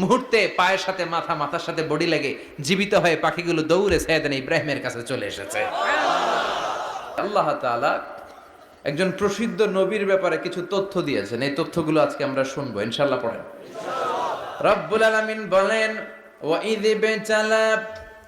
মুহূর্তে পায়ের সাথে মাথা, মাথার সাথে বডি লেগে জীবিত হয়ে পাখিগুলো দৌড়ে সৈয়দান ইব্রাহিমের কাছে চলে এসেছে। আল্লাহ একজন প্রসিদ্ধ নবীর ব্যাপারে কিছু তথ্য দিয়েছেন। এই তথ্যগুলো আজকে আমরা শুনব ইনশাল্লাহ পড়েন। রব্বুল আলমিন বলেন ওয়াইদ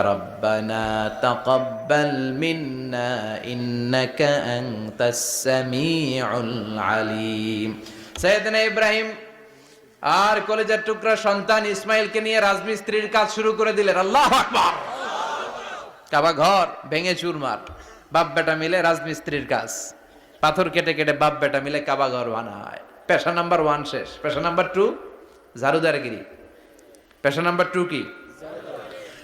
ربنا تقبل منا إنك أنت السميع العليم سيدنا إبراهيم আর কলেজের টুকরা সন্তান ইসমাইলকে নিয়ে রাজমিস্ত্রির কাজ শুরু করে দিলেন আল্লাহ আকবার কাবা ঘর ভেঙে চুরমার বাপ বেটা মিলে রাজমিস্ত্রির কাজ পাথর কেটে কেটে বাপ বেটা মিলে কাবা ঘর বানায় পেশা নাম্বার ওয়ান শেষ পেশা নাম্বার টু ঝাড়ুদারগিরি পেশা নাম্বার টু কি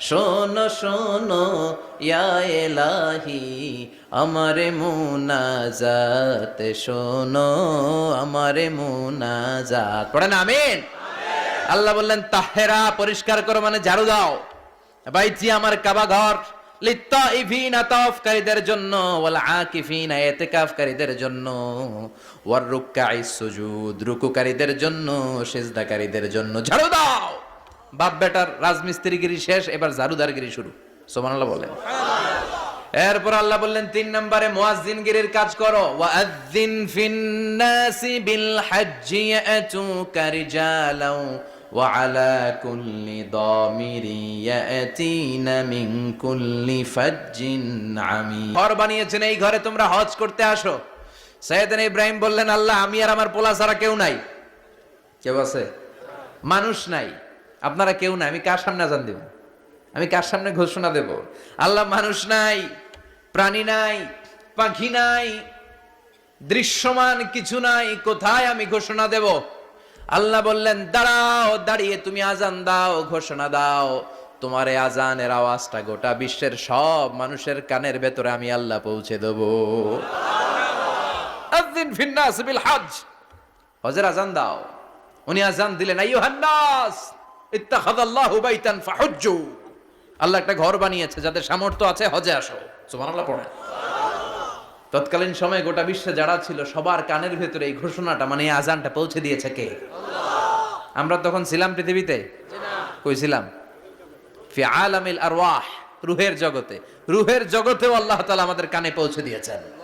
শোনো শোনো, ইয়া এলাহি আমারে মুনাজাত, শোনো, আমারে মুনাজাত। পড়েন, আমিন। আল্লাহ বললেন, তাহেরা পরিষ্কার করো মানে ঝাড়ু দাও। বাইজি আমার কাবা ঘর তাওফকারীদের জন্য, ওয়াল আকিফিনা ইতিকাফকারীদের জন্য, ওয়ার রুকআই সুজুদ রুকুকারীদের জন্য, সিজদাকারীদের জন্য। ঝাড়ু দাও। বাপ বেটার রাজমিস্ত্রিগিরি শেষ, এবার জারুদারগিরি শুরু। সোমানাল্লাহ বলেন। এরপর আল্লাহ বললেন, তিন নম্বরে মুয়াজ্জিনগিরির কাজ করো। ওয়াজ্জিন ফিন্নাসি বিল হাজ্জি ইয়াতুকা রিজালাও ওয়া আলা কুল্লি দামির ইয়াতিনা মিন কুল্লি ফাজ্জিন আমি ঘর বানিয়েছেন, এই ঘরে তোমরা হজ করতে আসো। সাইয়েদান ইব্রাহিম বললেন, আল্লাহ, আমি আর আমার পোলা ছাড়া কেউ নাই। কেউ আছে? মানুষ নাই। আপনারা কেউ নাই আমি কার সামনে আজান দেব? আমি কার সামনে ঘোষণা দেব? আল্লাহ মানুষ নাই প্রাণী নাই পাখি নাই দৃশ্যমান কিছু নাই কোথায় আমি ঘোষণা দেব? আল্লাহ বললেন দাঁড়াও দাঁড়িয়ে তুমি আজান দাও ঘোষণা দাও। তোমার এই আজানের আওয়াজটা গোটা বিশ্বের সব মানুষের কানের ভেতরে আমি আল্লাহ পৌঁছে দেব। হজের আজান দাও। উনি আজান দিলেন আইয়ুহান আল্লাহ একটা ঘর বানিয়েছে, যাদের সামর্থ্য আছে হজে আসো। পড়েন। তৎকালীন গোটা বিশ্বে যারা ছিল, সবার কানের ভেতরে এই ঘোষণাটা মানে আজানটা পৌঁছে দিয়েছে কে? আমরা তখন ছিলাম পৃথিবীতে? কই ছিলাম? ফি আলামিল আরওয়াহ, রুহের জগতে। রুহের জগতেও আল্লাহ তাআলা আমাদের কানে পৌঁছে দিয়েছেন।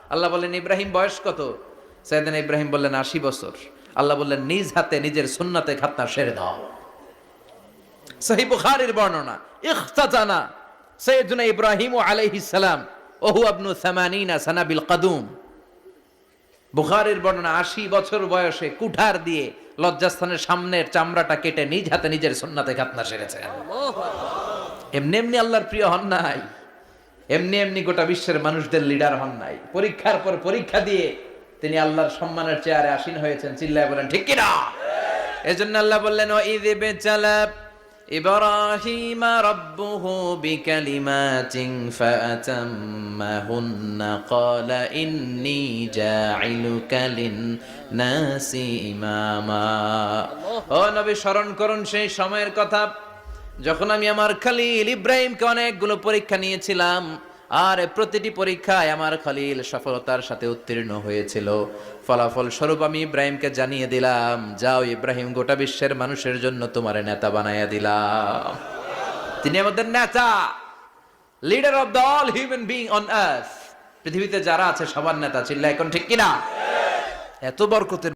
আল্লাহ বললেন, ইব্রাহিম, বয়স কত? সাইদিন ইব্রাহিম বললেন, আশি বছর। আল্লাহ বললেন, নিজ হাতে, নিজের সুন্নাতে খাতনা সেরে দাও। সহি বুখারীর বর্ণনা, ইখতাতানা সৈয়দুনা ইব্রাহিম আলাইহিস সালাম, ওহু আবনু সামানিনা সানাবিল কাদুম। বুখারীর বর্ণনা, আশি বছর বয়সে কুঠার দিয়ে লজ্জাস্থানের সামনের চামড়াটা কেটে নিজ হাতে নিজের সুন্নাতে খাতনা সেরেছেন। এমনি এমনি আল্লাহর প্রিয় হন নাই। এমনি এমনি গোটা বিশ্বের মানুষদের লিডার হন নাই পরীক্ষার পর পরীক্ষা দিয়ে তিনি আল্লাহর সম্মানের চেয়ারে আসীন হয়েছেন চিল্লায় বলেন ঠিক কিনা এজন্য আল্লাহ বললেন ও ঈদ বেচালাব إبراهيم ربه بكلمات فأتمهن قال إني جاعلك للناس إماما ও নবী স্মরণ করুন সেই সময়ের কথা যখন আমি আমার খালিল ইব্রাহিমকে অনেকগুলো পরীক্ষা নিয়েছিলাম, আর প্রতিটি পরীক্ষায় আমার খালিল সফলতার সাথে উত্তীর্ণ হয়েছিল। ফলাফল স্বরূপ আমি ইব্রাহিমকে জানিয়ে দিলাম, যাও ইব্রাহিম, গোটা বিশ্বের মানুষের জন্য তোমার নেতা বানাইয়া দিলাম। তিনি আমাদের নেতা leader of the all human being on earth পৃথিবীতে যারা আছে, সবার নেতা চিল্লা এখন ঠিক কিনা? এত বরকতের